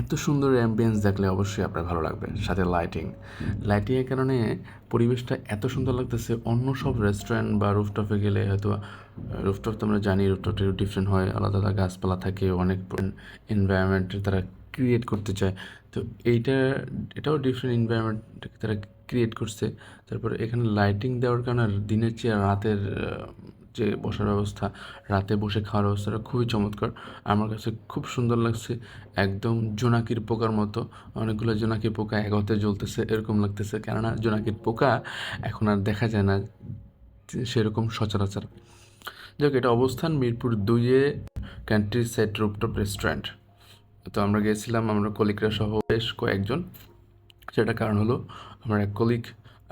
এত সুন্দর অ্যাম্বিয়েন্স দেখলে অবশ্যই আপনার ভালো লাগবে, সাথে লাইটিং লাইটিংয়ের কারণে পরিবেশটা এত সুন্দর লাগতেছে, অন্য সব রেস্টুরেন্ট বা রুফটপে গেলে হয়তো রুফটপ তো আমরা জানি রুফটপটা একটু ডিফারেন্ট হয়, আলাদা আলাদা গাছপালা থাকে, অনেক এনভায়রনমেন্ট তারা ক্রিয়েট করতে চায়। তো এইটা, এটাও ডিফারেন্ট এনভায়রনমেন্ট তারা ক্রিয়েট করছে। তারপরে এখানে লাইটিং দেওয়ার কারণে দিনের চেয়ে রাতের যে বসার ব্যবস্থা, রাতে বসে খাওয়ার ব্যবস্থাটা খুবই চমৎকার। আমার কাছে খুব সুন্দর লাগছে, একদম জোনাকির পোকার মতো। অনেকগুলো জোনাকি পোকা এক হাতে জ্বলতেছে, এরকম লাগতেছে। কেননা জোনাকির পোকা এখন আর দেখা যায় না সেরকম সচরাচর। যাক, এটা অবস্থান মিরপুর দুইয়ে কান্ট্রি সাইড রুপটপ রেস্টুরেন্ট তো আমরা গিয়েছিলাম আমরা কলিকরা সহ বেশ কয়েকজন। সেটা কারণ হলো, আমার এক কলিগ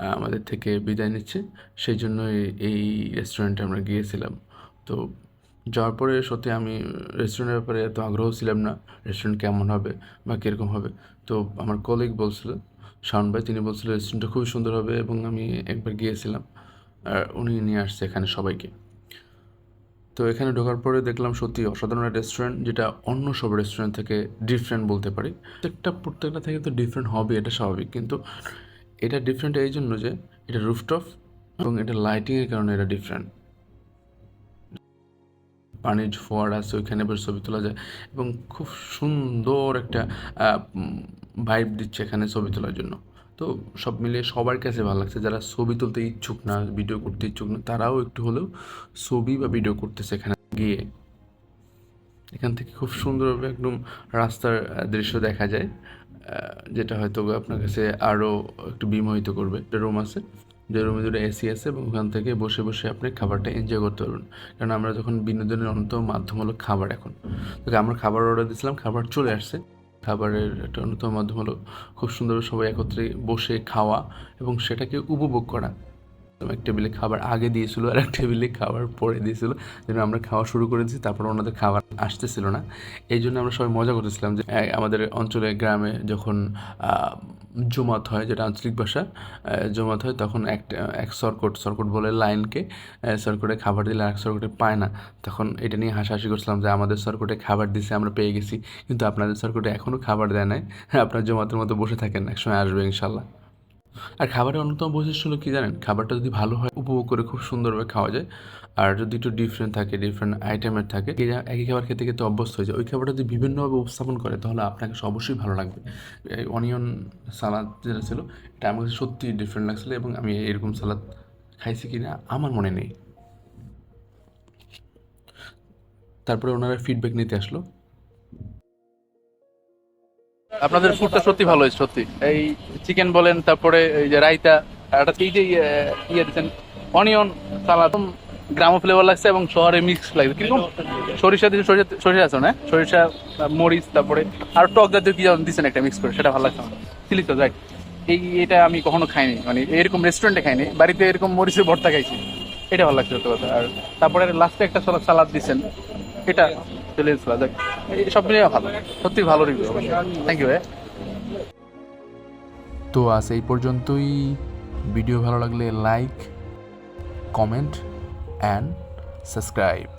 আমাদের থেকে বিদায় নিচ্ছে। সেই জন্য এই- রেস্টুরেন্টে আমরা গিয়েছিলাম। তো যাওয়ার পরে সত্যি আমি রেস্টুরেন্টের ব্যাপারে এত আগ্রহ ছিলাম না রেস্টুরেন্ট কেমন হবে বা কীরকম হবে। তো আমার কলিগ বলছিল, শাওন ভাই, তিনি বলছিল রেস্টুরেন্টটা খুবই সুন্দর হবে এবং আমি একবার গিয়েছিলাম। আর উনি নিয়ে আসছে এখানে সবাইকে। তো এখানে ঢোকার পরে দেখলাম সত্যি অসাধারণ রেস্টুরেন্ট যেটা অন্য সব রেস্টুরেন্ট থেকে ডিফারেন্ট বলতে পারি। প্রত্যেকটা প্রত্যেকটা থেকে তো ডিফারেন্ট হবে এটা স্বাভাবিক। কিন্তু এটা ডিফারেন্ট এই জন্য যে এটা রুফটপ এবং এটা লাইটিংয়ের কারণে এটা ডিফারেন্ট পানির ফোয়ারা আছে, ওইখানে বেশ ছবি তোলা যায় এবং খুব সুন্দর একটা ভাইব দিচ্ছে এখানে ছবি তোলার জন্য। তো সব মিলিয়ে সবার কাছে ভালো লাগছে। যারা ছবি তুলতে ইচ্ছুক না ভিডিও করতে ইচ্ছুক না, তারাও একটু হলেও ছবি বা ভিডিও করতেছে এখানে গিয়ে। এখান থেকে খুব সুন্দরভাবে একদম রাস্তার দৃশ্য দেখা যায়। যেটা হয়তো আপনার কাছে আরও একটু বিমোহিত করবে। একটা রুম আছে, যে রুমে দুটো এসি আছে এবং ওখান থেকে বসে বসে আপনি খাবারটা এনজয় করতে পারবেন। কারণ আমরা যখন বিনোদনের অন্যতম মাধ্যম হলো খাবার এখন। তো আমরা খাবার অর্ডার দিয়েছিলাম, খাবার চলে আসছে। খাবারের একটা অন্যতম মাধ্যম হলো খুব সুন্দরভাবে সবাই একত্রে বসে খাওয়া এবং সেটাকে উপভোগ করা। এক টেবিলে খাবার আগে দিয়েছিল আর এক টেবিলে খাবার পরে দিয়েছিল। যেন আমরা খাওয়া শুরু করে দিয়েছি, তারপর ওনাদের খাবার আসতেছিল না। এই জন্য আমরা সবাই মজা করতেছিলাম যে আমাদের অঞ্চলে, গ্রামে যখন জমাত হয়, যেটা আঞ্চলিক ভাষা জমাত হয়, তখন একটা এক সরকট সরকট বলে লাইনকে সরকটে খাবার দিলে আর সরকটে পায় না। তখন এটা নিয়ে হাসাহাসি করছিলাম যে, আমাদের সরকটে খাবার দিছে, আমরা পেয়ে গেছি। কিন্তু আপনাদের সরকটে এখনও খাবার দেয় নাই। আপনার জমাতের মতো বসে থাকেন, একসময় আসবে ইনশাল্লাহ। আর খাবারের অন্যতম বৈশিষ্ট্য হলো কি জানেন? খাবারটা যদি ভালো হয়, উপভোগ করে খুব সুন্দরভাবে খাওয়া যায়। আর যদি একটু ডিফারেন্ট থাকে ডিফারেন্ট আইটেমের থাকে একই খাবার খেতে খেতে অভ্যস্ত হয়ে যায়। ওই খাবারটা যদি বিভিন্নভাবে উপস্থাপন করে, তাহলে আপনাকে অবশ্যই ভালো লাগবে। অনিয়ন সালাদ যেটা ছিল, এটা আমার কাছে সত্যিই ডিফারেন্ট লাগছিল এবং আমি এরকম সালাদ খাইছি কি না আমার মনে নেই। তারপরে ওনারা ফিডব্যাক নিতে আসলো। আপনাদের ফুডটা সত্যি ভালো হয়েছে সত্যি। এই চিকেন বলেন তারপরে এই যে আর একটা কি যে ইয়ে দিচ্ছেন অনিয়ন সালাদ গ্রাম ফ্লেভার লাগছে এবং শহরে মিক্স লাগছে। কিন্তু সরিষা দিচ্ছে সরিষা সরিষা আছে না? সরিষা মরিচ তারপরে আর টক জাতীয় কি দিচ্ছেন একটা মিক্স করে সেটা ভালো লাগছে আমার। চিলি তো যাই এই এটা আমি কখনো খাইনি মানে এরকম রেস্টুরেন্টে খাইনি বাড়িতে এরকম মরিচের ভর্তা খাইছি। এটা ভালো লাগছে সত্যি কথা। আর তারপরে লাস্টে একটা সালাদ দিচ্ছেন এটা চলে এই সব মিলিয়ে ভালো। সত্যি ভালো রিভিউ থ্যাংক ইউ ভাই। তো আজ এই পর্যন্তই। ভিডিও ভালো লাগলে লাইক কমেন্ট অ্যান্ড সাবস্ক্রাইব